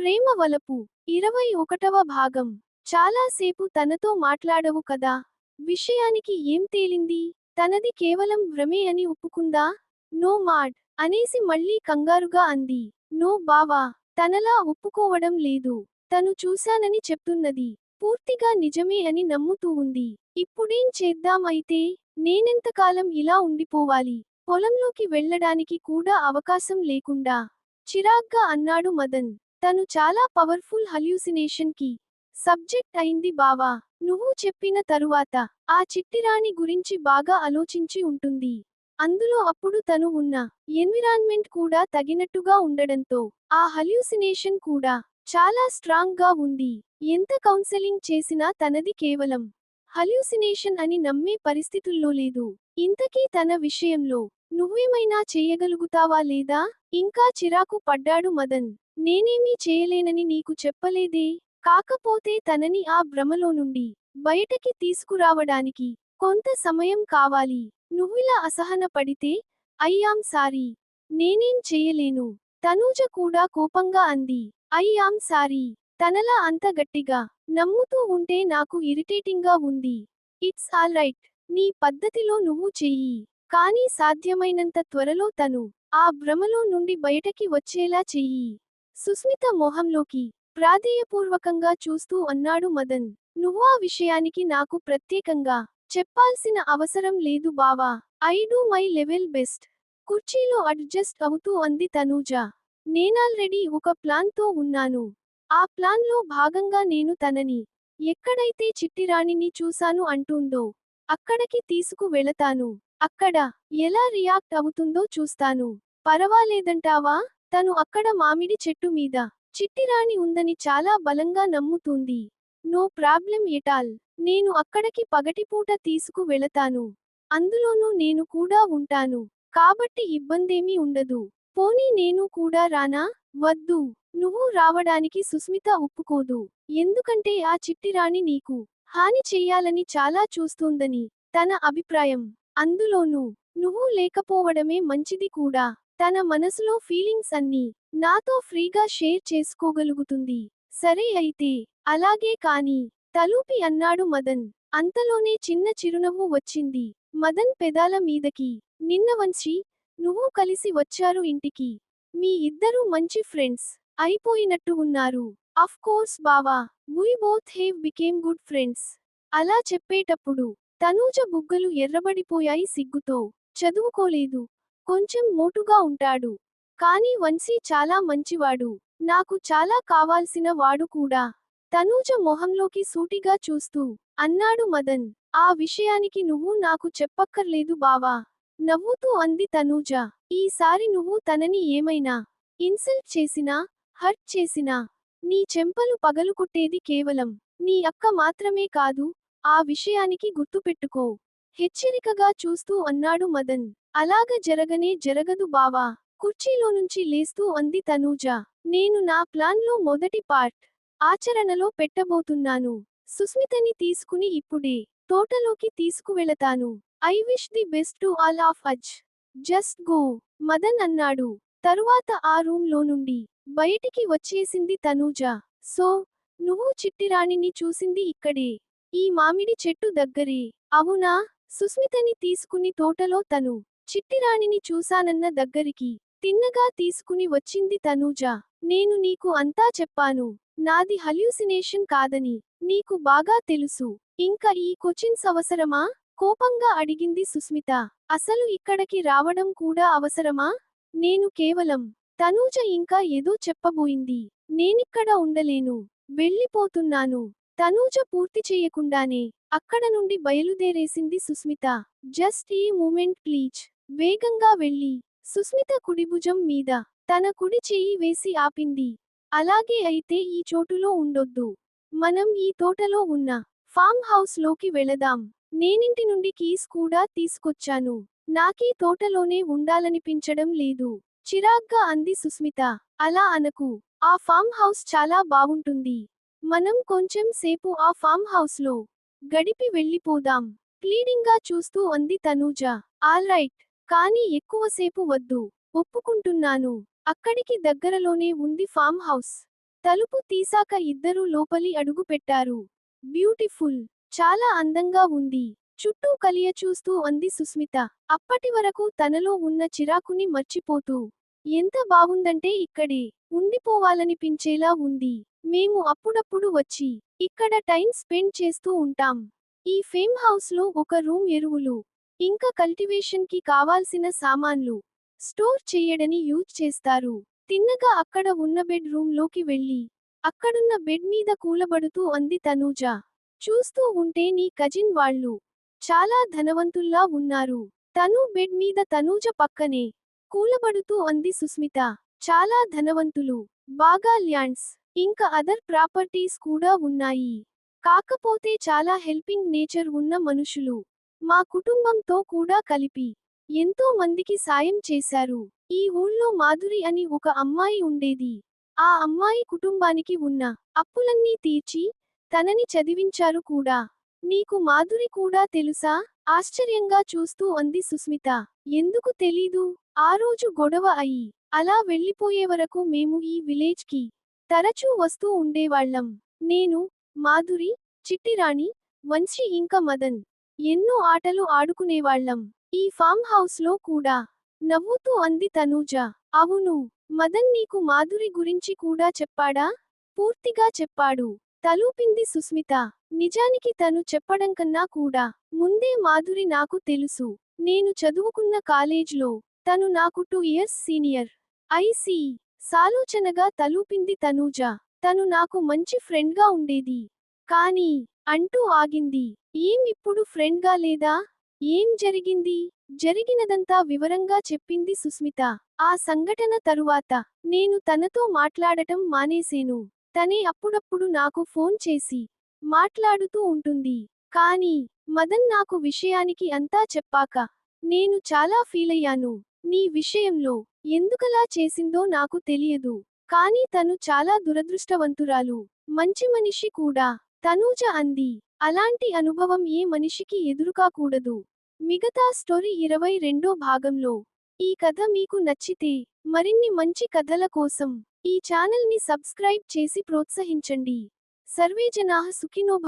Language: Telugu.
ప్రేమ వలపు. ఇరవై ఒకటవ భాగం. చాలాసేపు తనతో మాట్లాడవు కదా. విషయానికి ఏం తేలింది? తనది కేవలం భ్రమే అని ఒప్పుకుందా? No mad. అనేసి మళ్ళీ కంగారుగా అంది. నో బావా. తనలా ఒప్పుకోవడం లేదు. తను చూశానని చెప్తున్నది. పూర్తిగా నిజమే అని నమ్ముతూ ఉంది. ఇప్పుడేం చేద్దామైతే నేనెంతకాలం ఇలా ఉండిపోవాలి? పొలంలోకి వెళ్ళడానికి కూడా అవకాశం లేకుండా. చిరాగ్గా అన్నాడు మదన్. తను చాలా పవర్ఫుల్ హల్యూసినేషన్కి సబ్జెక్ట్ అయింది బావా. నువ్వు చెప్పిన తరువాత ఆ చిట్టిరాణి గురించి బాగా ఆలోచించి ఉంటుంది. అందులో అప్పుడు తను ఉన్న ఎన్విరాన్మెంట్ కూడా తగినట్టుగా ఉండడంతో ఆ హల్యూసినేషన్ కూడా చాలా స్ట్రాంగ్గా ఉంది. ఎంత కౌన్సెలింగ్ చేసినా తనది కేవలం హల్యూసినేషన్ అని నమ్మే పరిస్థితుల్లో లేదు. ఇంతకీ తన విషయంలో నువ్వేమైనా చేయగలుగుతావా లేదా? ఇంకా చిరాకు పడ్డాడు మదన్. నేనేమీ చేయలేనని నీకు చెప్పలేదే? కాకపోతే తనని ఆ భ్రమలో నుండి బయటకి తీసుకురావడానికి కొంత సమయం కావాలి. నువ్విలా అసహన పడితే అయ్యాం సారీ. నేనేం చేయలేను. తనూజ కూడా కోపంగా అంది. అయ్యాం సారీ. తనలా అంత గట్టిగా నమ్ముతూ ఉంటే నాకు ఇరిటేటింగ్గా ఉంది. It's all right. నీ పద్ధతిలో నువ్వు చెయ్యి. కానీ సాధ్యమైనంత త్వరలో తను ఆ భ్రమలో నుండి బయటకి వచ్చేలా చెయ్యి. సుస్మిత మొహంలోకి ప్రాధేయపూర్వకంగా చూస్తూ అన్నాడు మదన్. నువ్వా విషయానికి నాకు ప్రత్యేకంగా చెప్పాల్సిన అవసరం లేదు బావా. I do my level best. కుర్చీలో అడ్జస్ట్ అవుతూ అంది తనూజ. నేనాల్రెడీ ఒక ప్లాన్తో ఉన్నాను. ఆ ప్లాన్లో భాగంగా నేను తనని ఎక్కడైతే చిట్టిరాణిని చూశాను అంటుందో అక్కడికి తీసుకు వెళతాను. అక్కడ ఎలా రియాక్ట్ అవుతుందో చూస్తాను. పర్వాలేదంటావా? తను అక్కడ మామిడి చెట్టు మీద చిట్టిరాణి ఉందని చాలా బలంగా నమ్ముతుంది. నో ప్రాబ్లం ఎటాల్ నేను అక్కడికి పగటిపూట తీసుకు వెళతాను. అందులోనూ నేను కూడా ఉంటాను. కాబట్టి ఇబ్బందేమీ ఉండదు. పోనీ నేను కూడా రానా? వద్దు. నువ్వు రావడానికి సుస్మిత ఒప్పుకోదు. ఎందుకంటే ఆ చిట్టిరాణి నీకు హాని చెయ్యాలని చాలా చూస్తోందని తన అభిప్రాయం. అందులోనూ నువ్వు లేకపోవడమే మంచిది కూడా. తన మనసులో ఫీలింగ్స్ అన్నీ నాతో ఫ్రీగా షేర్ చేసుకోగలుగుతుంది. సరే అయితే అలాగే కాని తలూపి అన్నాడు మదన్. అంతలోనే చిన్న చిరునవ్వు వచ్చింది. మదన్ పెదాల మీదకి నిన్న వంశీ నువ్వు కలిసి వచ్చారు ఇంటికి. మీ ఇద్దరూ మంచి ఫ్రెండ్స్ అయిపోయినట్టు ఉన్నారు. అఫ్ కోర్స్ బావా we both have become good friends అలా చెప్పేటప్పుడు తనూజ బుగ్గలు ఎర్రబడిపోయాయి సిగ్గుతో. చదువుకోలేదు. కొంచెం మోటుగా ఉంటాడు. కాని వంశీ చాలా మంచివాడు. నాకు చాలా కావాల్సిన వాడు కూడా. తనూజ మొహంలోకి సూటిగా చూస్తూ అన్నాడు మదన్ ఆ విషయానికి నువ్వు నాకు చెప్పక్కర్లేదు బావా. నవ్వుతూ అంది తనూజ. ఈసారి నువ్వు తనని ఏమైనా ఇన్సల్ట్ చేసినా హర్ట్ చేసినా నీ చెంపలు పగలుకుట్టేది కేవలం నీ అక్క మాత్రమే కాదు ఆ విషయానికి గుర్తుపెట్టుకో. హెచ్చరికగా చూస్తూ అన్నాడు మదన్. అలాగ జరగనే జరగదు బావా. కుర్చీలో నుంచి లేస్తూ అంది తనూజ. నేను నా ప్లాన్లో మొదటి పార్ట్ ఆచరణలో పెట్టబోతున్నాను. సుస్మితని తీసుకుని ఇప్పుడే తోటలోకి తీసుకువెళతాను. I wish the best to all of us. Just go Madan అన్నాడు. తరువాత ఆ రూంలో నుండి బయటికి వచ్చేసింది తనూజ. సో నువ్వు చిట్టిరాణిని చూసింది ఇక్కడే. ఈ మామిడి చెట్టు దగ్గరే. అవునా? సుస్మితని తీసుకుని తోటలో తను చిట్టిరాణిని చూశానన్న దగ్గరికి తిన్నగా తీసుకుని వచ్చింది తనూజ. నేను నీకు అంతా చెప్పాను. నాది హల్యూసినేషన్ కాదని నీకు బాగా తెలుసు. ఇంకా ఈ కొచిన్స్ అవసరమా? కోపంగా అడిగింది సుస్మిత. అసలు ఇక్కడికి రావడం కూడా అవసరమా? నేను కేవలం తనూజ ఇంకా ఏదో చెప్పబోయింది. నేనిక్కడ ఉండలేను. వెళ్ళిపోతున్నాను. తనూజ పూర్తి చేయకుండానే అక్కడ నుండి బయలుదేరేసింది సుస్మిత. జస్ట్ ఈ మూమెంట్ ప్లీజ్. వేగంగా వెళ్ళి సుస్మిత కుడిభుజం మీద తన కుడి చెయ్యి వేసి ఆపింది. అలాగే అయితే ఈ చోటులో ఉండొద్దు. మనం ఈ తోటలో ఉన్న ఫామ్ హౌస్లోకి వెళదాం. నేనింటి నుండి కీస్ కూడా తీసుకొచ్చాను. నాకీ తోటలోనే ఉండాలనిపించడం లేదు. చిరాగ్గా అంది సుస్మిత. అలా అనకు. ఆ ఫామ్ హౌస్ చాలా బావుంటుంది మనం కొంచెం సేపు ఆ ఫామ్ హౌస్లో గడిపి వెళ్ళిపోదాం. ప్లీడింగ్గా చూస్తూ అంది తనూజ. All right. కానీ ఎక్కువసేపు వద్దు. ఒప్పుకుంటున్నాను. అక్కడికి దగ్గరలోనే ఉంది ఫామ్ హౌస్. తలుపు తీసాక ఇద్దరూ లోపలి అడుగు పెట్టారు బ్యూటిఫుల్. చాలా అందంగా ఉంది. చుట్టూ కలియ చూస్తూ అంది సుస్మిత. అప్పటి వరకు తనలో ఉన్న చిరాకుని మర్చిపోతూ ఎంత బావుందంటే ఇక్కడే. ఉండిపోవాలనిపించేలా ఉంది. మేము అప్పుడప్పుడు వచ్చి ఇక్కడ టైం స్పెండ్ చేస్తూ ఉంటాం. ఈ ఫేమ్ హౌస్లో ఒక రూమ్ ఎరువులు. ఇంకా కల్టివేషన్కి కావాల్సిన సామాన్లు స్టోర్ చేయడని యూజ్ చేస్తారు. తిన్నగా అక్కడ ఉన్న బెడ్ రూమ్లోకి వెళ్ళి అక్కడున్న బెడ్ మీద కూలబడుతూ అంది తనూజ. చూస్తూ ఉంటే నీ కజిన్ వాళ్ళు చాలా ధనవంతుల్లా ఉన్నారు. తను బెడ్ మీద తనూజ పక్కనే కూలబడుతూ అంది సుస్మిత. చాలా ధనవంతులు బాగా ల్యాండ్స్ ఇంకా అదర్ ప్రాపర్టీస్ కూడా ఉన్నాయి. కాకపోతే చాలా హెల్పింగ్ నేచర్ ఉన్న మనుషులు. మా కుటుంబంతో కూడా కలిపి ఎంతో మందికి సాయం చేశారు. ఈ ఊళ్ళో మాధురి అని ఒక అమ్మాయి ఉండేది. ఆ అమ్మాయి కుటుంబానికి ఉన్న అప్పులన్నీ తీర్చి తనని చదివించారు కూడా. నీకు మాధురి కూడా తెలుసా? ఆశ్చర్యంగా చూస్తూ అంది సుస్మిత. ఎందుకు తెలీదు? ఆ రోజు గొడవ అయి అలా వెళ్ళిపోయే వరకు మేము ఈ విలేజ్కి తరచూ వస్తూ ఉండేవాళ్ళం. నేను మాధురి చిట్టిరాణి వంశీ ఇంకా మదన్ ఎన్నో ఆటలు ఆడుకునేవాళ్ళం. ఈ ఫామ్ హౌస్లో కూడా నవ్వుతూ అంది తనూజ. అవును మదన్ నీకు మాధురి గురించి కూడా చెప్పాడా? పూర్తిగా చెప్పాడు. తలూపింది సుస్మిత. నిజానికి తను చెప్పడం కన్నా కూడా ముందే మాధురి నాకు తెలుసు. నేను చదువుకున్న కాలేజ్లో తను నాకు టూ ఇయర్స్ సీనియర్. ఐసి సాలోచనగా తలూపింది తనూజ. తను నాకు మంచి ఫ్రెండ్గా ఉండేది. కానీ అంటూ ఆగింది. ఏం ఇప్పుడు ఫ్రెండ్గా లేదా? ఏం జరిగింది? జరిగినదంతా వివరంగా చెప్పింది సుస్మిత. ఆ సంఘటన తరువాత నేను తనతో మాట్లాడటం మానేసేను. తనే అప్పుడప్పుడు నాకు ఫోన్ చేసి మాట్లాడుతూ ఉంటుంది. కానీ మదన్ నాకు విషయానికి అంతా చెప్పాక నేను చాలా ఫీలయ్యాను నీ విషయంలో ఎందుకలా చేసిందో నాకు తెలియదు. కానీ తను చాలా దురదృష్టవంతురాలు. మంచి మనిషి కూడా. తనూజ అంది అలాంటి అనుభవం ఏ మనిషికి ఎదురుకాకూడదు. మిగతా స్టోరీ ఇరవై రెండో భాగంలో. ఈ కథ మీకు నచ్చితే మరిన్ని మంచి కథల కోసం ఈ ఛానల్ని సబ్స్క్రైబ్ చేసి ప్రోత్సహించండి. సర్వే జనా సుఖినో